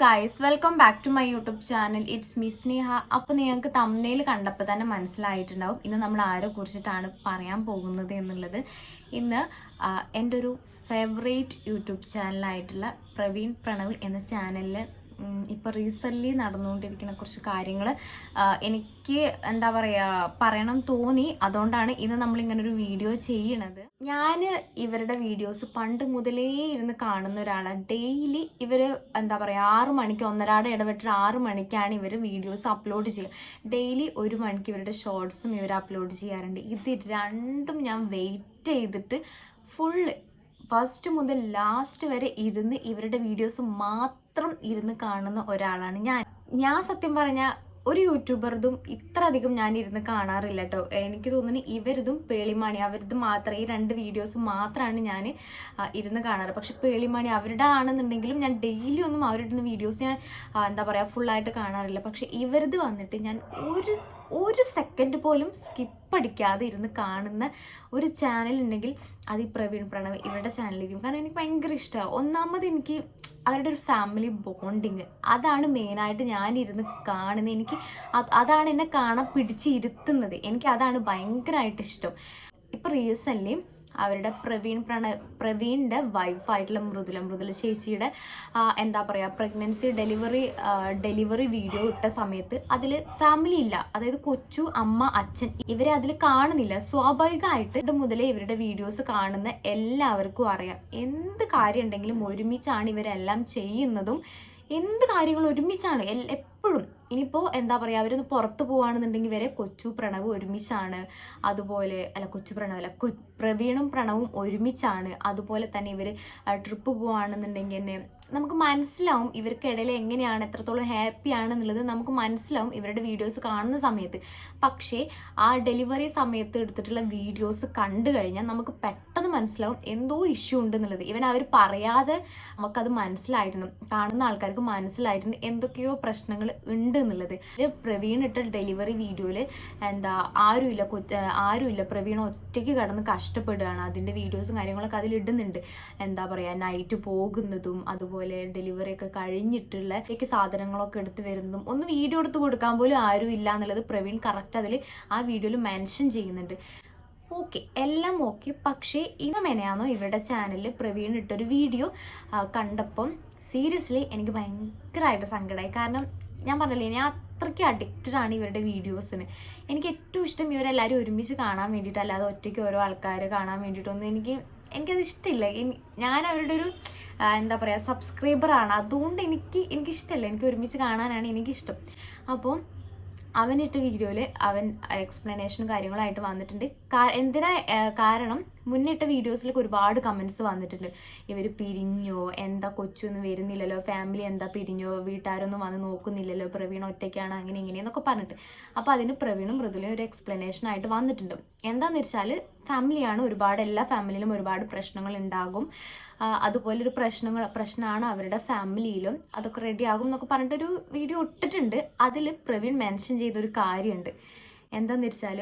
Guys welcome back to my YouTube channel it's me Sneha അപ്പോൾ നിങ്ങൾക്ക് തമ്മനയിൽ കണ്ടപ്പോൾ തന്നെ മനസ്സിലായിട്ടുണ്ടാവും ഇന്ന് നമ്മൾ ആരെ കുറിച്ചിട്ടാണ് പറയാൻ പോകുന്നത് എന്നുള്ളത്. ഇന്ന് എന്റെ ഒരു ഫേവറേറ്റ് യൂട്യൂബ് ചാനലായിട്ടുള്ള പ്രവീൺ പ്രണവ് എന്ന ചാനലിൽ ഇപ്പോൾ റീസെന്റ്ലി നടന്നുകൊണ്ടിരിക്കുന്ന കുറച്ച് കാര്യങ്ങൾ എനിക്ക് എന്താ പറയുക പറയണം തോന്നി. അതുകൊണ്ടാണ് ഇന്ന് നമ്മൾ ഇങ്ങനെ ഒരു വീഡിയോ ചെയ്യണത്. ഞാൻ ഇവരുടെ വീഡിയോസ് പണ്ട് മുതലേ ഇരുന്ന് കാണുന്ന ഒരാളാണ് ഡെയിലി ഇവർ എന്താ പറയുക ആറ് മണിക്ക് ഒന്നരാടെ ഇടപെട്ടിട്ട് ആറ് മണിക്കാണ് ഇവർ വീഡിയോസ് അപ്ലോഡ് ചെയ്യുക ഡെയിലി ഒരു മണിക്ക് ഇവരുടെ ഷോർട്സും ഇവർ അപ്ലോഡ് ചെയ്യാറുണ്ട്. ഇത് രണ്ടും ഞാൻ വെയിറ്റ് ചെയ്തിട്ട് ഫുള്ള് ഫസ്റ്റ് മുതൽ ലാസ്റ്റ് വരെ ഇരുന്ന് ഇവരുടെ വീഡിയോസ് മാത്രം ഇരുന്ന് കാണുന്ന ഒരാളാണ് ഞാൻ. ഞാൻ സത്യം പറഞ്ഞാൽ ഒരു യൂട്യൂബർതും ഇത്ര അധികം ഞാൻ ഇരുന്ന് കാണാറില്ല കേട്ടോ എനിക്ക് തോന്നുന്നു ഇവരിതും പേളിമാണി അവരത് മാത്രം ഈ രണ്ട് വീഡിയോസ് മാത്രമാണ് ഞാൻ ഇരുന്ന് കാണാറ്. പക്ഷെ പേളിമാണി അവരുടെ ആണെന്നുണ്ടെങ്കിലും ഞാൻ ഡെയിലി ഒന്നും അവരുടെ വീഡിയോസ് ഞാൻ എന്താ പറയുക ഫുള്ളായിട്ട് കാണാറില്ല. പക്ഷെ ഇവരത് വന്നിട്ട് ഞാൻ ഒരു ഒരു സെക്കൻഡ് പോലും സ്കിപ്പ് അടിക്കാതെ ഇരുന്ന് കാണുന്ന ഒരു ചാനൽ ഉണ്ടെങ്കിൽ അത് ഈ പ്രവീൺ പ്രണവ് ഇവരുടെ ചാനലിരിക്കും കാരണം എനിക്ക് ഭയങ്കര ഇഷ്ടമാണ് ഒന്നാമത് എനിക്ക് അവരുടെ ഒരു ഫാമിലി ബോണ്ടിങ് അതാണ് മെയിനായിട്ട് ഞാനിരുന്ന് കാണുന്നത്. എനിക്ക് അതാണ് എന്നെ കാണാൻ പിടിച്ചിരുത്തുന്നത് എനിക്ക് അതാണ് ഭയങ്കരമായിട്ട് ഇഷ്ടം. ഇപ്പം റീസെന്റ്ലി അവരുടെ പ്രവീൺ പ്രണ പ്രവീണിന്റെ വൈഫായിട്ടുള്ള മൃദുല മൃദുല ചേച്ചിയുടെ എന്താ പറയുക പ്രഗ്നൻസി ഡെലിവറി ഡെലിവറി വീഡിയോ ഇട്ട സമയത്ത് അതിൽ ഫാമിലി ഇല്ല. അതായത് കൊച്ചു അമ്മ അച്ഛൻ ഇവരെ അതിൽ കാണുന്നില്ല. സ്വാഭാവികമായിട്ട് ഇത് മുതലേ ഇവരുടെ വീഡിയോസ് കാണുന്ന എല്ലാവർക്കും അറിയാം. എന്ത് കാര്യം ഉണ്ടെങ്കിലും ഒരുമിച്ചാണ് ഇവരെല്ലാം ചെയ്യുന്നതും എന്ത് കാര്യങ്ങളും ഒരുമിച്ചാണ് എപ്പോഴും ഇനിയിപ്പോൾ എന്താ പറയുക അവരൊന്ന് പുറത്ത് പോവുകയാണെന്നുണ്ടെങ്കിൽ വരെ കൊച്ചു പ്രണവ് ഒരുമിച്ചാണ്. അതുപോലെ അല്ല കൊച്ചു പ്രണവ് അല്ല കൊ പ്രവീണും പ്രണവും ഒരുമിച്ചാണ്. അതുപോലെ തന്നെ ഇവർ ട്രിപ്പ് പോവുകയാണെന്നുണ്ടെങ്കിൽ തന്നെ നമുക്ക് മനസ്സിലാവും ഇവർക്കിടയിൽ എങ്ങനെയാണ് എത്രത്തോളം ഹാപ്പി ആണെന്നുള്ളത് നമുക്ക് മനസ്സിലാവും ഇവരുടെ വീഡിയോസ് കാണുന്ന സമയത്ത്. പക്ഷേ ആ ഡെലിവറി സമയത്ത് എടുത്തിട്ടുള്ള വീഡിയോസ് കണ്ടു കഴിഞ്ഞാൽ നമുക്ക് പെട്ടെന്ന് മനസ്സിലാവും എന്തോ ഇഷ്യൂ ഉണ്ട് എന്നുള്ളത് ഇവൻ അവർ പറയാതെ നമുക്കത് മനസ്സിലായിട്ടുണ്ട് കാണുന്ന ആൾക്കാർക്ക് മനസ്സിലായിട്ടുണ്ട് എന്തൊക്കെയോ പ്രശ്നങ്ങൾ ഉണ്ട് എന്നുള്ളത് പ്രവീൺ ഇട്ട ഡെലിവറി വീഡിയോയിൽ എന്താ ആരുമില്ല ആരുമില്ല. പ്രവീൺ ഒറ്റയ്ക്ക് കിടന്ന് കഷ്ടപ്പെടുകയാണ്. അതിന്റെ വീഡിയോസും കാര്യങ്ങളൊക്കെ അതിലിടുന്നുണ്ട്. എന്താ പറയുക നൈറ്റ് പോകുന്നതും അതുപോലെ ഡെലിവറി ഒക്കെ കഴിഞ്ഞിട്ടുള്ള സാധനങ്ങളൊക്കെ എടുത്ത് വരുന്നതും ഒന്ന് വീഡിയോ എടുത്ത് കൊടുക്കാൻ പോലും ആരും ഇല്ല എന്നുള്ളത് പ്രവീൺ കറക്റ്റ് അതിൽ ആ വീഡിയോയിൽ മെൻഷൻ ചെയ്യുന്നുണ്ട്. ഓക്കെ എല്ലാം ഓക്കെ പക്ഷേ ഇന്ന് മെനയാണോ ഇവരുടെ ചാനലിൽ പ്രവീൺ ഇട്ടൊരു വീഡിയോ കണ്ടപ്പം സീരിയസ്ലി എനിക്ക് ഭയങ്കരമായിട്ട് സങ്കടമായി കാരണം ഞാൻ പറഞ്ഞില്ലേ ഞാൻ അത്രയ്ക്ക് അഡിക്റ്റഡ് ആണ് ഇവരുടെ വീഡിയോസിന് എനിക്ക് ഏറ്റവും ഇഷ്ടം ഇവരെല്ലാവരും ഒരുമിച്ച് കാണാൻ വേണ്ടിയിട്ട് അല്ലാതെ ഒറ്റയ്ക്ക് ഓരോ ആൾക്കാർ കാണാൻ വേണ്ടിയിട്ടൊന്നും എനിക്ക് എനിക്കത് ഇഷ്ടമില്ല ഞാൻ അവരുടെ ഒരു എന്താ പറയുക സബ്സ്ക്രൈബറാണ് അതുകൊണ്ട് എനിക്ക് എനിക്കിഷ്ടമല്ല എനിക്ക് ഒരുമിച്ച് കാണാനാണ് എനിക്കിഷ്ടം. അപ്പോൾ അവനിട്ട വീഡിയോയിൽ അവൻ എക്സ്പ്ലനേഷനും കാര്യങ്ങളായിട്ട് വന്നിട്ടുണ്ട്. എന്തിനാ കാരണം മുന്നിട്ട വീഡിയോസിലൊക്കെ ഒരുപാട് കമൻസ് വന്നിട്ടുണ്ട്. ഇവർ പിരിഞ്ഞോ എന്താ കൊച്ചൊന്നും വരുന്നില്ലല്ലോ ഫാമിലി എന്താ പിരിഞ്ഞോ വീട്ടുകാരൊന്നും വന്ന് നോക്കുന്നില്ലല്ലോ പ്രവീൺ ഒറ്റയ്ക്കാണ് അങ്ങനെ ഇങ്ങനെയെന്നൊക്കെ പറഞ്ഞിട്ട്. അപ്പോൾ അതിന് പ്രവീണും മൃദുലയും ഒരു എക്സ്പ്ലനേഷൻ ആയിട്ട് വന്നിട്ടുണ്ട്. എന്താണെന്ന് വെച്ചാൽ ഫാമിലിയാണ് ഒരുപാട് എല്ലാ ഫാമിലിയിലും ഒരുപാട് പ്രശ്നങ്ങൾ ഉണ്ടാകും അതുപോലെ ഒരു പ്രശ്നങ്ങൾ പ്രശ്നമാണ് അവരുടെ ഫാമിലിയിലും അതൊക്കെ റെഡി ആകും എന്നൊക്കെ പറഞ്ഞിട്ടൊരു വീഡിയോ ഇട്ടിട്ടുണ്ട്. അതിൽ പ്രവീൺ മെൻഷൻ ചെയ്തൊരു കാര്യമുണ്ട് എന്താണെന്ന് വെച്ചാൽ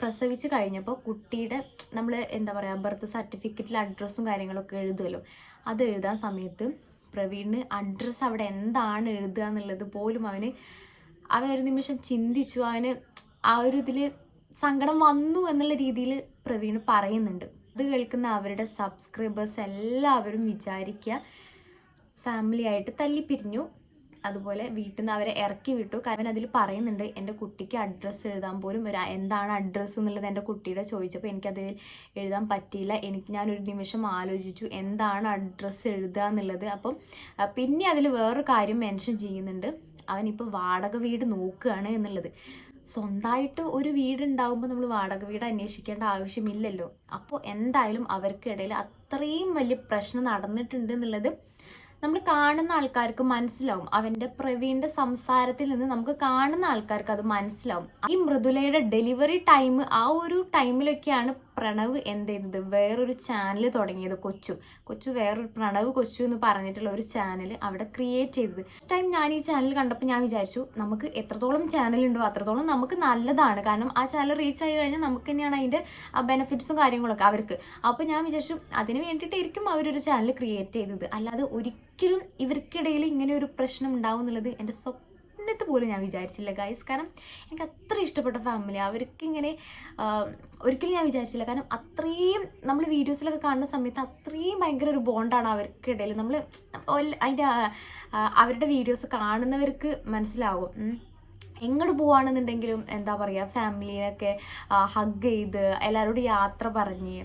പ്രസവിച്ച് കഴിഞ്ഞപ്പോൾ കുട്ടിയുടെ നമ്മൾ എന്താ പറയുക ബർത്ത് സർട്ടിഫിക്കറ്റിൽ അഡ്രസ്സും കാര്യങ്ങളൊക്കെ എഴുതുമല്ലോ അത് എഴുതാൻ സമയത്ത് പ്രവീണിന് അഡ്രസ്സ് അവിടെ എന്താണ് എഴുതുക എന്നുള്ളത് പോലും അവന് അവൻ ഒരു നിമിഷം ചിന്തിച്ചു. അവന് ആ ഒരു ഇതിൽ സങ്കടം വന്നു എന്നുള്ള രീതിയിൽ പ്രവീൺ പറയുന്നുണ്ട്. അത് കേൾക്കുന്ന അവരുടെ സബ്സ്ക്രൈബേഴ്സ് എല്ലാവരും വിചാരിക്കുക ഫാമിലി ആയിട്ട് തല്ലിപ്പിരിഞ്ഞു. അതുപോലെ വീട്ടിൽ നിന്ന് അവരെ ഇറക്കി വിട്ടു. കാരണം അതിൽ പറയുന്നുണ്ട് എന്റെ കുട്ടിക്ക് അഡ്രസ്സ് എഴുതാൻ പോലും ഒരു എന്താണ് അഡ്രസ്സ് എന്നുള്ളത് എന്റെ കുട്ടിയുടെ ചോദിച്ചപ്പോൾ എനിക്കത് എഴുതാൻ പറ്റിയില്ല. എനിക്ക് ഞാനൊരു നിമിഷം ആലോചിച്ചു എന്താണ് അഡ്രസ്സ് എഴുതുക എന്നുള്ളത്? അപ്പം പിന്നെ അതിൽ വേറൊരു കാര്യം മെൻഷൻ ചെയ്യുന്നുണ്ട്. അവനിപ്പോൾ വാടക വീട് നോക്കുകയാണ് എന്നുള്ളത്. സ്വന്തമായിട്ട് ഒരു വീട് ഉണ്ടാകുമ്പോൾ നമ്മൾ വാടക വീട് അന്വേഷിക്കേണ്ട ആവശ്യമില്ലല്ലോ. അപ്പോൾ എന്തായാലും അവർക്കിടയിൽ അത്രയും വലിയ പ്രശ്നം നടന്നിട്ടുണ്ട് എന്നുള്ളത് നമ്മൾ കാണുന്ന ആൾക്കാർക്ക് മനസ്സിലാവും. അവന്റെ പ്രവീണിന്റെ സംസാരത്തിൽ നിന്ന് നമുക്ക് കാണുന്ന ആൾക്കാർക്ക് അത് മനസ്സിലാവും. ഈ മൃദുലയുടെ ഡെലിവറി ടൈം ആ ഒരു ടൈമിലൊക്കെയാണ് പ്രണവ് എന്ത് വേറൊരു ചാനൽ തുടങ്ങിയത് കൊച്ചു. കൊച്ചു വേറൊരു പ്രണവ് കൊച്ചു എന്ന് പറഞ്ഞിട്ടുള്ള ഒരു ചാനൽ അവിടെ ക്രിയേറ്റ് ചെയ്തത്. ഫസ്റ്റ് ടൈം ഞാൻ ഈ ചാനൽ കണ്ടപ്പോൾ ഞാൻ വിചാരിച്ചു നമുക്ക് എത്രത്തോളം ചാനൽ ഉണ്ടോ അത്രത്തോളം നമുക്ക് നല്ലതാണ്. കാരണം ആ ചാനൽ റീച്ച് ആയി കഴിഞ്ഞാൽ നമുക്ക് തന്നെയാണ് അതിന്റെ ബെനിഫിറ്റ്സും കാര്യങ്ങളൊക്കെ അവർക്ക്. അപ്പോൾ ഞാൻ വിചാരിച്ചു അതിന് വേണ്ടിയിട്ടായിരിക്കും അവരൊരു ചാനൽ ക്രിയേറ്റ് ചെയ്തത്. അല്ലാതെ ഒരിക്കലും ഇവർക്കിടയിൽ ഇങ്ങനെ ഒരു പ്രശ്നം ഉണ്ടാവും എന്നുള്ളത് എന്റെ സ്വപ്നത്ത് പോലും ഞാൻ വിചാരിച്ചില്ല ഗൈസ് കാരണം എനിക്ക് അത്ര ഇഷ്ടപ്പെട്ട ഫാമിലി അവർക്ക് ഇങ്ങനെ ഒരിക്കലും ഞാൻ വിചാരിച്ചില്ല. കാരണം അത്രയും നമ്മൾ വീഡിയോസിലൊക്കെ കാണുന്ന സമയത്ത് അത്രയും ഭയങ്കര ഒരു ബോണ്ടാണ് അവർക്കിടയിൽ നമ്മൾ അതിന്റെ അവരുടെ വീഡിയോസ് കാണുന്നവർക്ക് മനസ്സിലാകും. എങ്ങോട്ട് പോവാണെന്നുണ്ടെങ്കിലും എന്താ പറയുക ഫാമിലിയൊക്കെ ഹഗ് ചെയ്ത് എല്ലാവരോടും യാത്ര പറഞ്ഞ്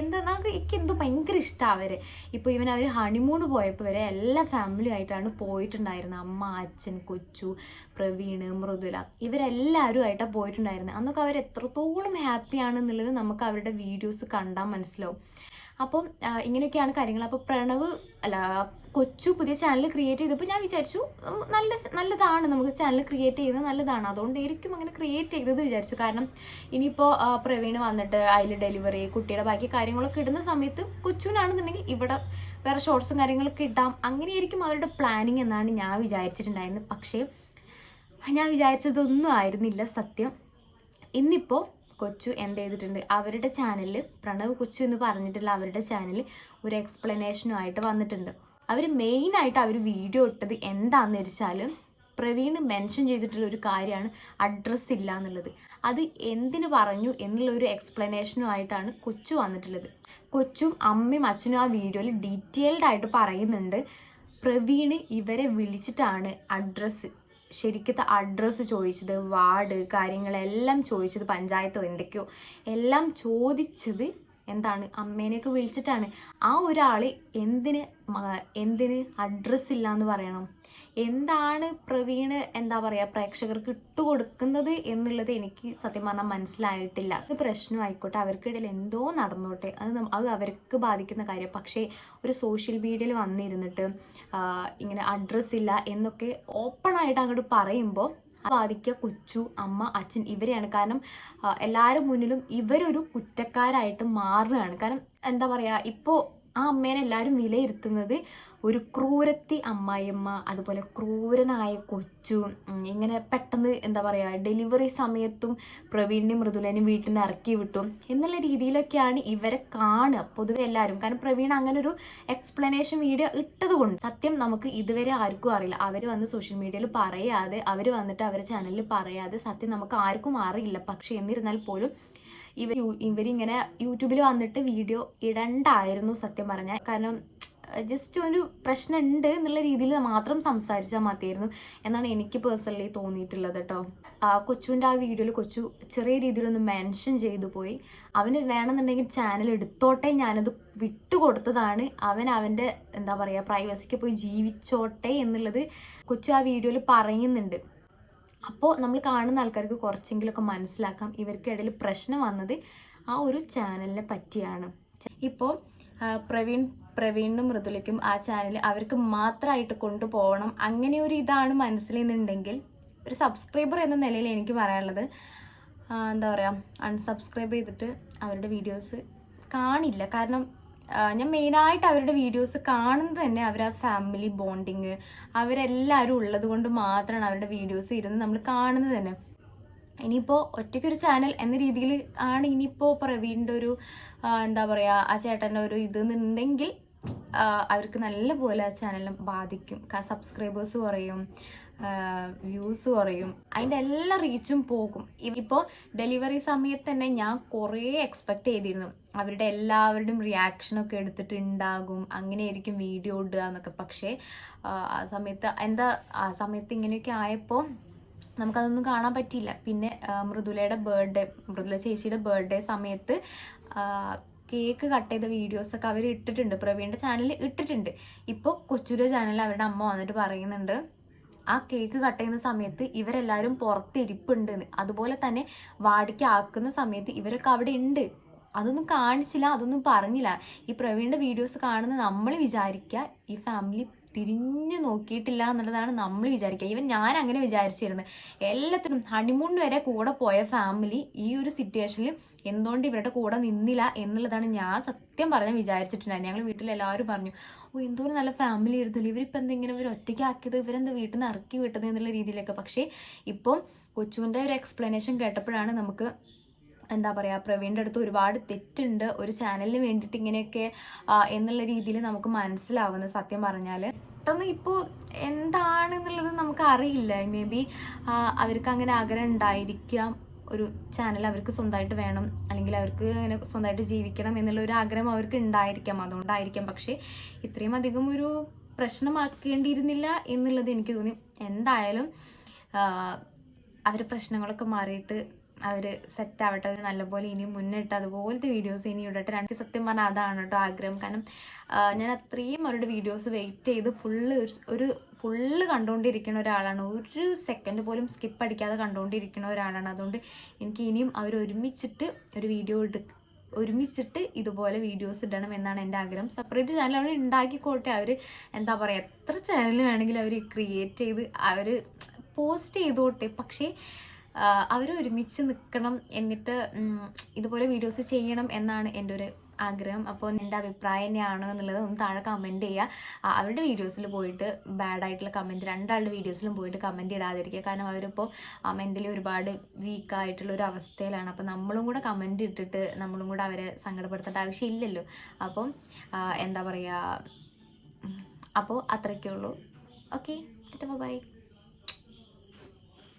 എന്താ നമുക്ക് എനിക്ക് എന്തോ ഭയങ്കര ഇഷ്ടമാണ് അവർ ഇപ്പോൾ ഇവൻ അവർ ഹണിമൂൺ പോയപ്പോൾ വരെ എല്ലാ ഫാമിലിയായിട്ടാണ് പോയിട്ടുണ്ടായിരുന്നത് അമ്മ അച്ഛൻ കൊച്ചു പ്രവീണ് മൃദുല. ഇവരെല്ലാവരും ആയിട്ടാണ് പോയിട്ടുണ്ടായിരുന്നത് അന്നൊക്കെ അവർ എത്രത്തോളം ഹാപ്പിയാണെന്നുള്ളത് നമുക്ക് അവരുടെ വീഡിയോസ് കണ്ടാൽ മനസ്സിലാവും. അപ്പം ഇങ്ങനെയൊക്കെയാണ് കാര്യങ്ങൾ. അപ്പോൾ പ്രണവ് അല്ല കൊച്ചു പുതിയ ചാനൽ ക്രിയേറ്റ് ചെയ്തപ്പോൾ ഞാൻ വിചാരിച്ചു നല്ല നല്ലതാണ് നമുക്ക് ചാനൽ ക്രിയേറ്റ് ചെയ്യുന്നത് നല്ലതാണ്. അതുകൊണ്ടായിരിക്കും അങ്ങനെ ക്രിയേറ്റ് ചെയ്തത് വിചാരിച്ചു. കാരണം ഇനിയിപ്പോൾ പ്രവീൺ വന്നിട്ട് അതിൽ ഡെലിവറി കുട്ടിയുടെ ബാക്കി കാര്യങ്ങളൊക്കെ ഇടുന്ന സമയത്ത് കൊച്ചുവിനാണെന്നുണ്ടെങ്കിൽ ഇവിടെ വേറെ ഷോർട്സും കാര്യങ്ങളൊക്കെ ഇടാം. അങ്ങനെയായിരിക്കും അവരുടെ പ്ലാനിങ് എന്നാണ് ഞാൻ വിചാരിച്ചിട്ടുണ്ടായിരുന്നത്. പക്ഷേ ഞാൻ വിചാരിച്ചതൊന്നും ആയിരുന്നില്ല സത്യം. ഇന്നിപ്പോൾ കൊച്ചു എന്ത് ചെയ്തിട്ടുണ്ട്? അവരുടെ ചാനലിൽ പ്രണവ് കൊച്ചു എന്ന് പറഞ്ഞിട്ടുള്ള അവരുടെ ചാനലിൽ ഒരു എക്സ്പ്ലനേഷനുമായിട്ട് വന്നിട്ടുണ്ട്. അവർ മെയിനായിട്ട് അവർ വീഡിയോ ഇട്ടത് എന്താണെന്ന് വെച്ചാൽ പ്രവീൺ മെൻഷൻ ചെയ്തിട്ടുള്ള ഒരു കാര്യമാണ് അഡ്രസ്സ് ഇല്ല എന്നുള്ളത്. അത് എന്തിനു പറഞ്ഞു എന്നുള്ള ഒരു എക്സ്പ്ലനേഷനുമായിട്ടാണ് കൊച്ചു വന്നിട്ടുള്ളത്. കൊച്ചും അമ്മയും അച്ഛനും ആ വീഡിയോയിൽ ഡീറ്റെയിൽഡ് ആയിട്ട് പറയുന്നുണ്ട്. പ്രവീണ് ഇവരെ വിളിച്ചിട്ടാണ് അഡ്രസ്സ് ശരിക്കത്തെ അഡ്രസ്സ് ചോദിച്ചത് വാർഡ് കാര്യങ്ങളെല്ലാം ചോദിച്ചത് പഞ്ചായത്തോ എന്തൊക്കെയോ എല്ലാം ചോദിച്ചത് എന്താണ്? അമ്മേനെയൊക്കെ വിളിച്ചിട്ടാണ്. ആ ഒരാൾ എന്തിന് എന്തിന് അഡ്രസ്സ് ഇല്ല എന്ന് പറയണം. എന്താണ് പ്രവീണ് എന്താ പറയുക പ്രേക്ഷകർക്ക് ഇട്ടുകൊടുക്കുന്നത് എന്നുള്ളത് എനിക്ക് സത്യം പറഞ്ഞാൽ മനസ്സിലായിട്ടില്ല. അത് പ്രശ്നം ആയിക്കോട്ടെ അവർക്കിടയിൽ എന്തോ നടന്നോട്ടെ അത് അത് അവർക്ക് ബാധിക്കുന്ന കാര്യം. പക്ഷേ ഒരു സോഷ്യൽ മീഡിയയിൽ വന്നിരുന്നിട്ട് ഇങ്ങനെ അഡ്രസ്സ് ഇല്ല എന്നൊക്കെ ഓപ്പണായിട്ട് അങ്ങോട്ട് പറയുമ്പോൾ ബാധിക്കുക കൊച്ചു അമ്മ അച്ഛൻ ഇവരെയാണ്. കാരണം എല്ലാവരും മുന്നിലും ഇവരൊരു കുറ്റക്കാരായിട്ട് മാറുകയാണ്. കാരണം എന്താ പറയുക ഇപ്പോൾ ആ അമ്മേനെ എല്ലാവരും വിലയിരുത്തുന്നത് ഒരു ക്രൂരത്തി അമ്മായിയമ്മ അതുപോലെ ക്രൂരനായ കൊച്ചു ഇങ്ങനെ പെട്ടെന്ന് എന്താ പറയുക ഡെലിവറി സമയത്തും പ്രവീണിനും മൃദുലനും വീട്ടിൽ നിന്ന് ഇറക്കി വിട്ടു എന്നുള്ള രീതിയിലൊക്കെയാണ് ഇവരെ കാണുക പൊതുവെ എല്ലാവരും കാരണം പ്രവീൺ അങ്ങനെ ഒരു എക്സ്പ്ലനേഷൻ വീഡിയോ ഇട്ടതുകൊണ്ട് സത്യം നമുക്ക് ഇതുവരെ ആർക്കും അറിയില്ല. അവർ വന്ന് സോഷ്യൽ മീഡിയയിൽ പറയാതെ അവർ വന്നിട്ട് അവരുടെ ചാനലിൽ പറയാതെ സത്യം നമുക്ക് ആർക്കും അറിയില്ല. പക്ഷേ എന്നിരുന്നാൽ പോലും ഇവർ ഇവരിങ്ങനെ യൂട്യൂബിൽ വന്നിട്ട് വീഡിയോ ഇടണ്ടായിരുന്നു സത്യം പറഞ്ഞാൽ. കാരണം ജസ്റ്റ് ഒരു പ്രശ്നം ഉണ്ട് എന്നുള്ള രീതിയിൽ മാത്രം സംസാരിച്ചാൽ മതിയായിരുന്നു. എന്നാണ് എനിക്ക് പേഴ്സണലി തോന്നിയിട്ടുള്ളത് കേട്ടോ കൊച്ചുവിന്റെ ആ വീഡിയോയിൽ കൊച്ചു ചെറിയ രീതിയിലൊന്ന് മെൻഷൻ ചെയ്തു പോയി. അവന് വേണമെന്നുണ്ടെങ്കിൽ ചാനൽ എടുത്തോട്ടെ ഞാനത് വിട്ടുകൊടുത്തതാണ് അവൻ അവന്റെ എന്താ പറയുക പ്രൈവസിക്ക് പോയി ജീവിച്ചോട്ടെ എന്നുള്ളത് കൊച്ചു ആ വീഡിയോയിൽ പറയുന്നുണ്ട്. അപ്പോൾ നമ്മൾ കാണുന്ന ആൾക്കാർക്ക് കുറച്ചെങ്കിലുമൊക്കെ മനസ്സിലാക്കാം ഇവർക്കിടയിൽ പ്രശ്നം വന്നത് ആ ഒരു ചാനലിനെ പറ്റിയാണ്. ഇപ്പോൾ പ്രവീൺ പ്രവീണിനും മൃദുലയ്ക്കും ആ ചാനൽ അവർക്ക് മാത്രമായിട്ട് കൊണ്ടുപോകണം അങ്ങനെ ഒരു ഇതാണ് മനസ്സിലെന്നുണ്ടെങ്കിൽ ഒരു സബ്സ്ക്രൈബർ എന്ന നിലയിൽ എനിക്ക് പറയാനുള്ളത് എന്താ പറയുക അൺസബ്സ്ക്രൈബ് ചെയ്തിട്ട് അവരുടെ വീഡിയോസ് കാണില്ല. കാരണം ഞാൻ മെയിനായിട്ട് അവരുടെ വീഡിയോസ് കാണുന്നത് തന്നെ അവർ ആ ഫാമിലി ബോണ്ടിങ് അവരെല്ലാവരും ഉള്ളത് കൊണ്ട് മാത്രമാണ് അവരുടെ വീഡിയോസ് ഇരുന്ന് നമ്മൾ കാണുന്നത് തന്നെ. ഇനിയിപ്പോൾ ഒറ്റയ്ക്കൊരു ചാനൽ എന്ന രീതിയിൽ ആണ് ഇനിയിപ്പോൾ പ്രവീണിന്റെ ഒരു എന്താ പറയുക ആ ചേട്ടന്റെ ഒരു ഇത് എന്നുണ്ടെങ്കിൽ അവർക്ക് അവർക്ക് നല്ലപോലെ ആ ചാനലിനെ ബാധിക്കും. സബ്സ്ക്രൈബേഴ്സ് കുറയും. വ്യൂസ് കുറയും. അതിന്റെ എല്ലാ റീച്ചും പോകും. ഇപ്പോൾ ഡെലിവറി സമയത്ത് തന്നെ ഞാൻ കുറേ എക്സ്പെക്റ്റ് ചെയ്തിരുന്നു. അവരുടെ എല്ലാവരുടെയും റിയാക്ഷനൊക്കെ എടുത്തിട്ട് ഉണ്ടാകും അങ്ങനെയായിരിക്കും വീഡിയോ ഇടുക എന്നൊക്കെ. പക്ഷേ ആ, സമയത്ത് എന്താ ആ സമയത്ത് ഇങ്ങനെയൊക്കെ ആയപ്പോൾ നമുക്കതൊന്നും കാണാൻ പറ്റിയില്ല. പിന്നെ മൃദുലയുടെ ബർത്ത്ഡേ മൃദുല ചേച്ചിയുടെ ബർത്ത്ഡേ സമയത്ത് കേക്ക് കട്ട് ചെയ്ത വീഡിയോസൊക്കെ അവർ ഇട്ടിട്ടുണ്ട്. പ്രവീണിന്റെ ചാനലിൽ ഇട്ടിട്ടുണ്ട്. ഇപ്പോൾ കൊച്ചുരോ ചാനലിൽ അവരുടെ അമ്മ വന്നിട്ട് പറയുന്നുണ്ട് ആ കേക്ക് കട്ട് ചെയ്യുന്ന സമയത്ത് ഇവരെല്ലാവരും പുറത്തിരിപ്പുണ്ട്. അതുപോലെ തന്നെ വാടിക്ക് ആക്കുന്ന സമയത്ത് ഇവരൊക്കെ അവിടെ ഉണ്ട് അതൊന്നും കാണിച്ചില്ല അതൊന്നും പറഞ്ഞില്ല ഈ പ്രവീണിന്റെ വീഡിയോസ് കാണുന്ന നമ്മൾ വിചാരിക്കുക ഈ ഫാമിലി തിരിഞ്ഞു നോക്കിയിട്ടില്ല എന്നുള്ളതാണ് നമ്മൾ വിചാരിക്കുക. ഈവൻ ഞാൻ അങ്ങനെ വിചാരിച്ചിരുന്നത് എല്ലാത്തിനും ഹണിമൂൺ വരെ കൂടെ പോയ ഫാമിലി ഈ ഒരു സിറ്റുവേഷനിൽ എന്തുകൊണ്ട് ഇവരുടെ കൂടെ നിന്നില്ല എന്നുള്ളതാണ് ഞാൻ സത്യം പറഞ്ഞാൽ വിചാരിച്ചിട്ടുണ്ടായിരുന്നു ഞങ്ങൾ വീട്ടിൽ എല്ലാവരും പറഞ്ഞു ഓ എന്തോരം നല്ല ഫാമിലി ആയിരുന്നില്ല ഇവരിപ്പോൾ എന്തെങ്കിലും ഇവർ ഒറ്റയ്ക്കാക്കിയത്? ഇവരെന്ത് വീട്ടിൽ നിന്ന് ഇറക്കി വിട്ടത്? എന്നുള്ള രീതിയിലൊക്കെ. പക്ഷേ ഇപ്പം കൊച്ചുവിന്റെ ഒരു എക്സ്പ്ലനേഷൻ കേട്ടപ്പോഴാണ് നമുക്ക് എന്താ പറയുക പ്രവീണിന്റെ അടുത്ത് ഒരുപാട് തെറ്റുണ്ട്. ഒരു ചാനലിന് വേണ്ടിയിട്ട് ഇങ്ങനെയൊക്കെ എന്നുള്ള രീതിയിൽ നമുക്ക് മനസ്സിലാവുന്നത് സത്യം പറഞ്ഞാൽ പെട്ടെന്ന് ഇപ്പോൾ എന്താണെന്നുള്ളത് നമുക്ക് അറിയില്ല. മേ ബി അവർക്ക് അങ്ങനെ ആഗ്രഹം ഉണ്ടായിരിക്കാം. ഒരു ചാനൽ അവർക്ക് സ്വന്തമായിട്ട് വേണം. അല്ലെങ്കിൽ അവർക്ക് അങ്ങനെ സ്വന്തമായിട്ട് ജീവിക്കണം എന്നുള്ള ഒരു ആഗ്രഹം അവർക്ക് ഉണ്ടായിരിക്കാം. അതുകൊണ്ടായിരിക്കാം. പക്ഷേ ഇത്രയും അധികം ഒരു പ്രശ്നമാക്കേണ്ടിയിരുന്നില്ല എന്നുള്ളത് എനിക്ക് തോന്നി. എന്തായാലും അവർ പ്രശ്നങ്ങളൊക്കെ മാറിയിട്ട് അവർ സെറ്റ് ആവട്ടെ അവർ നല്ലപോലെ ഇനിയും മുന്നിട്ട് അതുപോലത്തെ വീഡിയോസ് ഇനി ഇടട്ടെ. രണ്ട് സത്യം പറഞ്ഞാൽ അതാണ് കേട്ടോ ആഗ്രഹം. കാരണം ഞാൻ അത്രയും അവരുടെ വീഡിയോസ് വെയിറ്റ് ചെയ്ത് ഫുള്ള് ഒരു ഫുള്ള് കണ്ടുകൊണ്ടിരിക്കുന്ന ഒരാളാണ്. ഒരു സെക്കൻഡ് പോലും സ്കിപ്പ് അടിക്കാതെ കണ്ടുകൊണ്ടിരിക്കുന്ന ഒരാളാണ്. അതുകൊണ്ട് എനിക്ക് ഇനിയും അവർ ഒരുമിച്ചിട്ട് ഒരു വീഡിയോ എടു ഒരുമിച്ചിട്ട് ഇതുപോലെ വീഡിയോസ് ഇടണം എന്നാണ് എന്റെ ആഗ്രഹം. സെപ്പറേറ്റ് ചാനൽ അവർ ഉണ്ടാക്കിക്കോട്ടെ. അവർ എന്താ പറയുക എത്ര ചാനൽ വേണമെങ്കിലും അവർ ക്രിയേറ്റ് ചെയ്ത് അവർ പോസ്റ്റ് ചെയ്തോട്ടെ. പക്ഷേ അവർ ഒരുമിച്ച് നിൽക്കണം എന്നിട്ട് ഇതുപോലെ വീഡിയോസ് ചെയ്യണം എന്നാണ് എന്റെ ഒരു ആഗ്രഹം. അപ്പോൾ എന്റെ അഭിപ്രായം തന്നെയാണോ എന്നുള്ളത് ഒന്ന് താഴെ കമന്റ് ചെയ്യുക അവരുടെ വീഡിയോസിൽ പോയിട്ട് ബാഡ് ആയിട്ടുള്ള കമന്റ് രണ്ടാളുടെ വീഡിയോസിലും പോയിട്ട് കമന്റ് ഇടാതിരിക്കുക. കാരണം അവരിപ്പോൾ മെന്റലി ഒരുപാട് വീക്കായിട്ടുള്ള ഒരു അവസ്ഥയിലാണ്. അപ്പോൾ നമ്മളും കൂടെ കമന്റ് ഇട്ടിട്ട് നമ്മളും കൂടെ അവരെ സങ്കടപ്പെടുത്തേണ്ട ആവശ്യമില്ലല്ലോ അപ്പം എന്താ പറയുക അപ്പോൾ അത്രയ്ക്കേ ഉള്ളൂ. Okay bye